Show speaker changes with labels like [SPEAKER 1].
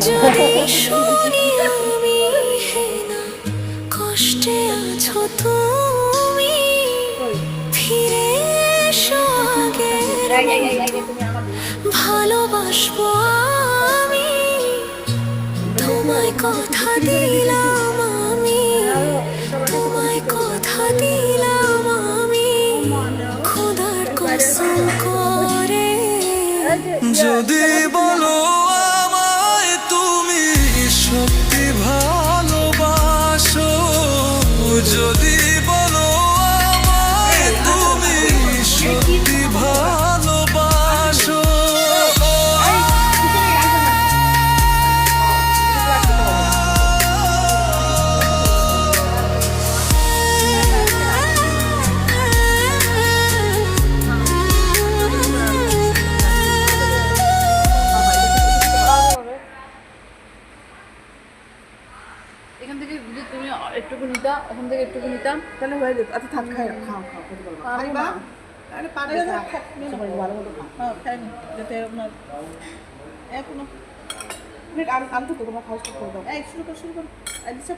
[SPEAKER 1] যদি শুনি আমি কষ্টে আছো তুমি। ফিরে এসো ভালোবাসবো আমি। তোমায় কথা দিলাম আমি। তোমায় কথা দিলাম আমি। খোদার কসম করে।
[SPEAKER 2] যদি
[SPEAKER 3] এখান থেকে যদি তুমি একটুকু নিতা ওখান থেকে একটুকু নিতাম
[SPEAKER 4] তাহলে হয়ে যেত। আচ্ছা থাক খাই খাও খাও খেতে পারব। খাইবা
[SPEAKER 3] না।
[SPEAKER 4] আরে পারে না থাক। ভালো মতো খাও। হ্যাঁ খাই নি যাতে আপনার এ কোনো মিনিট আমি আমি তো তোমার খাওয়া শুরু করে দাও। এই শুরু করে শুরু কর। এই দিশা